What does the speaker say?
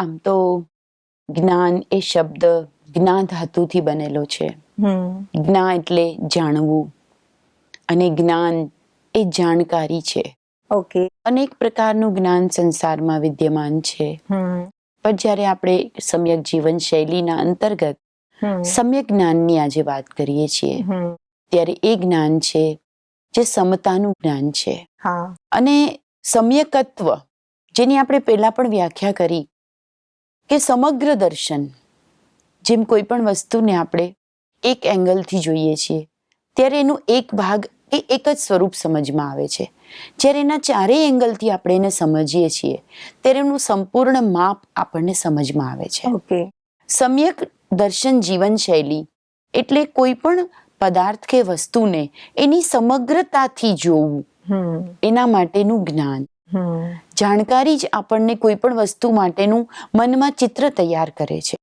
આમ તો જ્ઞાન એ શબ્દ જ્ઞાન ધાતુથી બનેલો છે. જ્ઞા એટલે જાણવું અને જ્ઞાન એ જાણકારી છે. ઓકે અનેક પ્રકારનું જ્ઞાન સંસારમાં વિદ્યમાન છે. પણ જ્યારે આપણે સમ્યક જીવન શૈલીના અંતર્ગત સમ્યક જ્ઞાનની આજે વાત કરીએ છીએ ત્યારે એ જ્ઞાન છે જે સમતાનું જ્ઞાન છે. અને સમ્યકત્વ જેની આપણે પહેલા પણ વ્યાખ્યા કરી કે સમગ્ર દર્શન જેમ કોઈ પણ વસ્તુને આપણે એક એંગલથી જોઈએ છીએ ત્યારે એનું એક ભાગ એ એક જ સ્વરૂપ સમજમાં આવે છે. જ્યારે એના ચારેય એંગલથી આપણે એને સમજીએ છીએ ત્યારે એનું સંપૂર્ણ માપ આપણને સમજમાં આવે છે. ઓકે. સમ્યક દર્શન જીવનશૈલી એટલે કોઈ પણ પદાર્થ કે વસ્તુને એની સમગ્રતાથી જોવું. એના માટેનું જ્ઞાન. જાણકારી જ આપણને કોઈ પણ વસ્તુ માટેનું મનમાં ચિત્ર તૈયાર કરે છે.